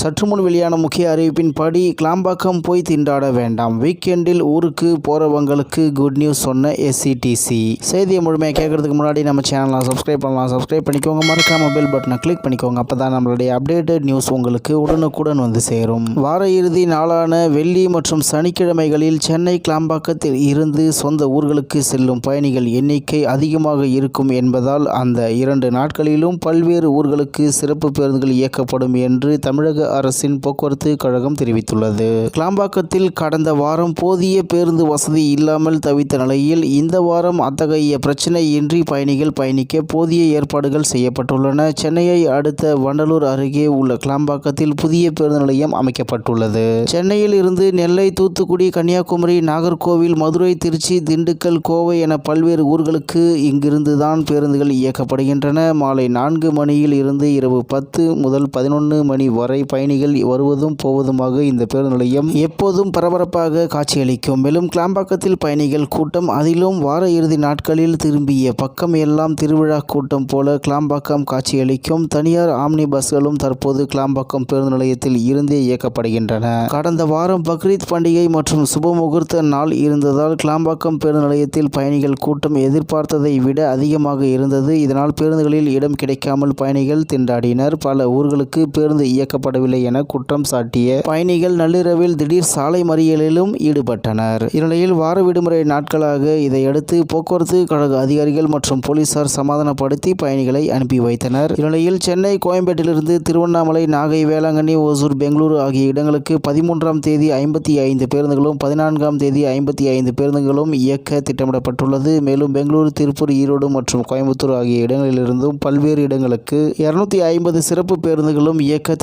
சற்று முன் வெளியான முக்கிய அறிவிப்பின்படி கிளாம்பாக்கம் போய் திண்டாட வேண்டாம். வீக்கெண்டில் ஊருக்கு போகிறவங்களுக்கு குட் நியூஸ் சொன்ன எஸ்சிடிசி செய்தியை முழுமையாக கேட்கறதுக்கு முன்னாடி நம்ம சேனலை சப்ஸ்கிரைப் பண்ணலாம். சப்ஸ்கிரைப் பண்ணிக்கோங்க. மறக்காம பெல் பட்டனை கிளிக் பண்ணிக்கோங்க. அப்போ தான் நம்மளுடைய அப்டேட்டட் நியூஸ் உங்களுக்கு உடனுக்குடன் வந்து சேரும். வார இறுதி நாளான வெள்ளி மற்றும் சனிக்கிழமைகளில் சென்னை கிளாம்பாக்கத்தில் இருந்து சொந்த ஊர்களுக்கு செல்லும் பயணிகள் எண்ணிக்கை அதிகமாக இருக்கும் என்பதால் அந்த இரண்டு நாட்களிலும் பல்வேறு ஊர்களுக்கு சிறப்பு பேருந்துகள் இயக்கப்படும் என்று தமிழக அரசின் போக்குவரத்து கழகம் தெரிவித்துள்ளது. கிளாம்பாக்கத்தில் கடந்த வாரம் போதிய பேருந்து வசதி இல்லாமல் தவித்த நிலையில் இந்த வாரம் அத்தகைய பிரச்சனையின்றி பயணிகள் பயணிக்க போதிய ஏற்பாடுகள் செய்யப்பட்டுள்ளன. சென்னையை அடுத்த வண்டலூர் அருகே உள்ள கிளாம்பாக்கத்தில் புதிய பேருந்து நிலையம் அமைக்கப்பட்டுள்ளது. சென்னையில் இருந்து நெல்லை தூத்துக்குடி கன்னியாகுமரி நாகர்கோவில் மதுரை திருச்சி திண்டுக்கல் கோவை என பல்வேறு ஊர்களுக்கு இங்கிருந்து தான் பேருந்துகள் இயக்கப்படுகின்றன. மாலை நான்கு மணியில் இருந்து இரவு பத்து முதல் பதினொன்று மணி வரை பயணிகள் வருவதும் போவதுமாக இந்த பேருந்து நிலையம் எப்போதும் பரபரப்பாக காட்சியளிக்கும். மேலும் கிளாம்பாக்கத்தில் பயணிகள் கூட்டம் அதிலும் வார இறுதி நாட்களில் திரும்பிய பக்கம் எல்லாம் திருவிழா கூட்டம் போல கிளாம்பாக்கம் காட்சியளிக்கும். தனியார் ஆம்னி பஸ்களும் தற்போது கிளாம்பாக்கம் பேருந்து நிலையத்தில் இருந்தே இயக்கப்படுகின்றன. கடந்த வாரம் பக்ரீத் பண்டிகை மற்றும் சுப முகூர்த்த நாள் இருந்ததால் கிளாம்பாக்கம் பேருந்து நிலையத்தில் பயணிகள் கூட்டம் எதிர்பார்த்ததை விட அதிகமாக இருந்தது. இதனால் பேருந்துகளில் இடம் கிடைக்காமல் பயணிகள் திண்டாடினர். பல ஊர்களுக்கு பேருந்து இயக்கப்படவில்லை. என குற்றம் சாட்டிய பயணிகள் நள்ளிரவில் திடீர் சாலை மறியலிலும் ஈடுபட்டனர். இந்நிலையில் வார விடுமுறை நாட்களாக இதையடுத்து போக்குவரத்து கழக அதிகாரிகள் மற்றும் போலீசார் சமாதானப்படுத்தி பயணிகளை அனுப்பி வைத்தனர். இந்நிலையில் சென்னை கோயம்பேட்டிலிருந்து திருவண்ணாமலை நாகை வேளாங்கண்ணி ஓசூர் பெங்களூரு ஆகிய இடங்களுக்கு பதிமூன்றாம் தேதி ஐம்பத்தி ஐந்து பேருந்துகளும் பதினான்காம் தேதி ஐம்பத்தி ஐந்து பேருந்துகளும் இயக்க திட்டமிடப்பட்டுள்ளது. மேலும் பெங்களூரு திருப்பூர் ஈரோடு மற்றும் கோயம்புத்தூர் ஆகிய இடங்களிலிருந்தும் பல்வேறு இடங்களுக்கு இருநூத்தி ஐம்பது சிறப்பு பேருந்துகளும் இயக்க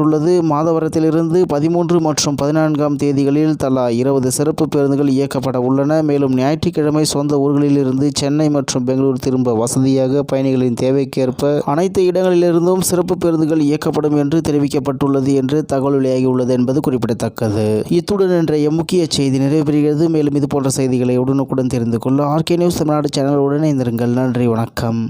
அறிவிக்கப்பட்டுள்ளது மாதவரத்திலிருந்து பதிமூன்று மற்றும் பதினான்காம் தேதிகளில் தலா இருபது சிறப்பு பேருந்துகள் இயக்கப்பட உள்ளன. மேலும் ஞாயிற்றுக்கிழமை சொந்த ஊர்களிலிருந்து சென்னை மற்றும் பெங்களூர் திரும்ப வசதியாக பயணிகளின் தேவைக்கேற்ப அனைத்து இடங்களிலிருந்தும் சிறப்பு பேருந்துகள் இயக்கப்படும் என்று தெரிவிக்கப்பட்டுள்ளது என்று தகவல் வெளியாகியுள்ளது என்பது குறிப்பிடத்தக்கது. இத்துடன் இன்றைய முக்கிய செய்தி நிறைவேறுகிறது மேலும் இது போன்ற செய்திகளை உடனுக்குடன் தெரிந்து கொள்ள ஆர்கே நியூஸ் தமிழ்நாடு சேனலுடன் இணைந்திருங்கள். நன்றி வணக்கம்.